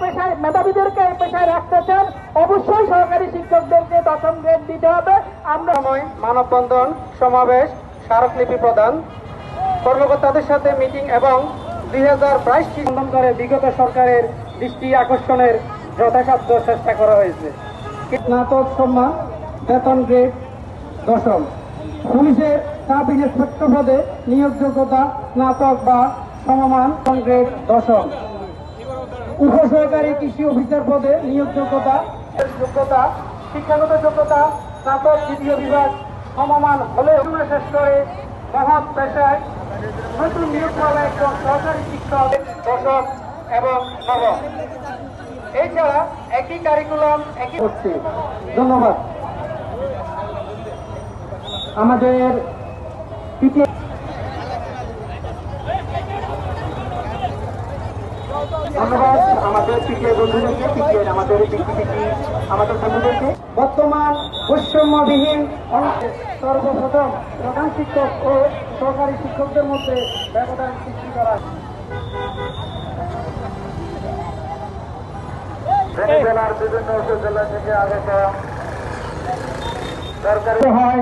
পেশায় মেধাবীদেরকে এই পেশায় রাখতে চান অবশ্যই সরকারি শিক্ষকদেরকে দশম গ্রেড দিতে হবে। আমরা সময় মানববন্ধন সমাবেশ স্মারকলিপি প্রদান। কর্মকর্তাদের সাথে মিটিং এবং দুই হাজার বাইশ করে বিগত সরকারের দৃষ্টি আকর্ষণের যথাসাধ্য চেষ্টা করা হয়েছে। স্নাতক সম্মান বেতন গ্রেড দশম। পুলিশের সাব ইন্সপেক্টর পদে নিয়োগযোগ্যতা স্নাতক বা সমমান গ্রেড দশম। উপসহকারী কৃষি অফিসার পদে নিয়োগ যোগ্যতা যোগ্যতা, শিক্ষাগত যোগ্যতা, স্নাতক দ্বিতীয় বিভাগ, সমমান হলে শেষ করে মহৎ পেশায় নতুন নিয়োগ পাওয়া একজন সরকারি শিক্ষক দশম এবং নবম এছাড়া একই কারিকুলাম একই ধন্যবাদ। আমাদের আমাদের পিটিএ বন্ধুদেরকে পিটিএ আমাদের পিটি আমাদের বন্ধুদেরকে বর্তমান বৈষম্যবিহীন সর্বপ্রথম প্রধান শিক্ষক ও সরকারি শিক্ষকদের মধ্যে ব্যবধান সৃষ্টি করা। জেলার বিভিন্ন উপজেলা থেকে আগত সরকারি হয়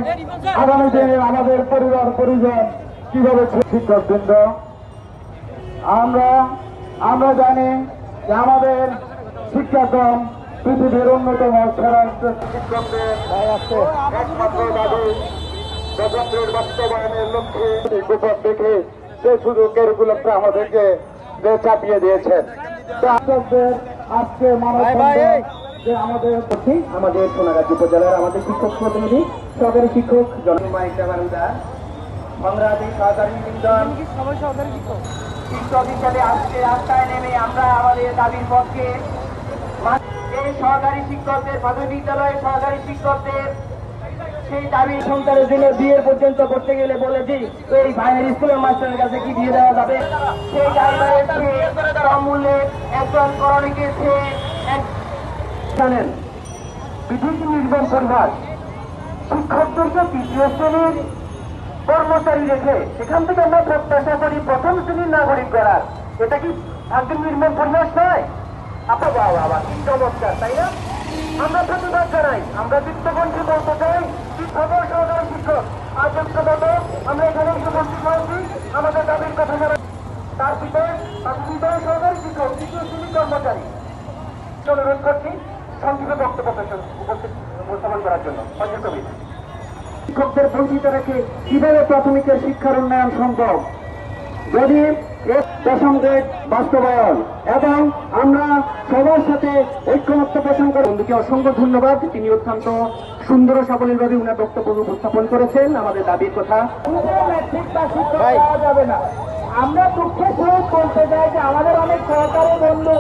আগামী দিনে আমাদের পরিবার পরিজন কীভাবে শিক্ষক বৃন্দ আমরা আমরা জানি যে আমাদের শিক্ষাক্রম পৃথিবীর অন্যতম সেরা শিক্ষকদের একমাত্র দাবি স্বতন্ত্রের বাস্তবায়নের লক্ষ্যে গোপন দেখে শুধু আমাদেরকে যে চাপিয়ে দিয়েছেন। শিক্ষকদের আজকে মানব যে আমাদের আমাদের সোনাগাজী উপজেলার আমাদের শিক্ষক প্রতিনিধি সরকারি শিক্ষক জনমাই বারুদার সংগ্রামী সহকারী বৃন্দন শিক্ষক। হিসেবে আজকে রাস্তায় নেমে আমরা আমাদের দাবির পক্ষে সহকারী শিক্ষকদের প্রাথমিক বিদ্যালয়ের সহকারী শিক্ষকদের সেই দাবি সন্তানের জন্য বিয়ে পর্যন্ত করতে গেলে এই ভাইয়ের স্কুলের মাস্টারের কাছে কি দিয়ে দেওয়া যাবে? সেই মূল্যে একজন করণীকে এক- জানেন পরিবার শিক্ষকদেরকে তৃতীয় শ্রেণির কর্মচারী রেখে সেখান থেকে আমরা প্রত্যাশা করি প্রথম শ্রেণির নাগরিক করার এটা কি একদিন নির্মম পরিবেশ নয়? আপা, বাবা কি চমৎকার, তাই না? আমরা প্রতিবাদ জানাই। আমরা চিত্তবন্ধী বলতে চাই খবর সহকারী শিক্ষক আজ আমরা এখানে উপস্থিত হয়েছি। আমাদের দাবির কথা জানাই তার ভিতরে প্রাথমিক সহকারী শিক্ষক তৃতীয় শ্রেণির কর্মচারী। অনুরোধ করছি। সংক্ষিপ্ত বক্তব্য উপস্থিত উপস্থাপন করার জন্য। কবিতা শিক্ষকদের বঞ্চিত রেখে কীভাবে প্রাথমিকের শিক্ষার উন্নয়ন সম্ভব? যদি দশম গ্রেড বাস্তবায়ন এবং আমরা সবার সাথে ঐক্যমত্য পোষণ করে। বন্ধুকে অসংখ্য ধন্যবাদ। তিনি অত্যন্ত সুন্দর ও সাবলীলভাবে উনার বক্তব্য উপস্থাপন করেছেন। আমাদের দাবির কথা যাবে না আমরা দুঃখের সহিত বলতে চাই যে আমাদের অনেক সহকারী বন্ধু